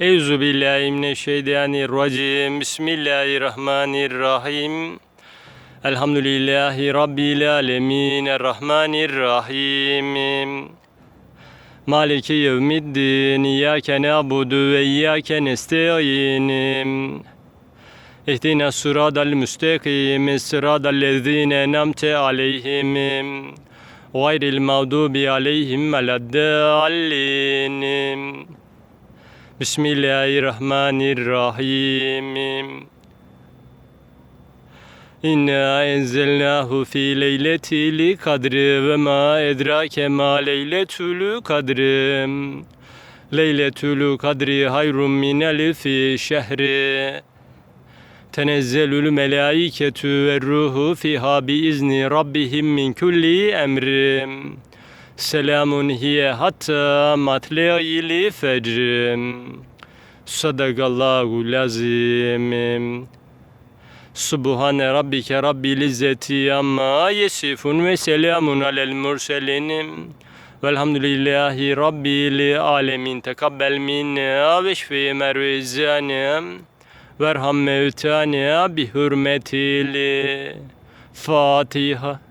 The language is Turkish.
Euzu billahi mineşşeytanirracim. Bismillahirrahmanirrahim. Elhamdülillahi rabbil alamin. Errahmanirrahim. Maliki yevmiddin. İyyake na'budu ve iyyake nestaîn. İhdina sıradal müstakim. Sıradal lezîne nemte aleyhim. Gayril mağdubi aleyhim veleddallin. Bismillahirrahmanirrahim. İnna enzelnahu fi leyletil kadri ve ma edrake ma leyletül kadri. Leyletül kadri hayrun min elfi şehri. Tenezzelül melaiketü ve ruhu fiha bi izni rabbihim min kulli emrim. Selamun hiye hatta matle'il fecrim. Sadakallahu lazim. Subhane rabbike rabbil izzeti amma yesifun ve selamun alel murselin. Velhamdülillahi rabbil alemin. Tekabbel minna ve şfi mervezana. Verham mevtana bi hürmetil Fatiha.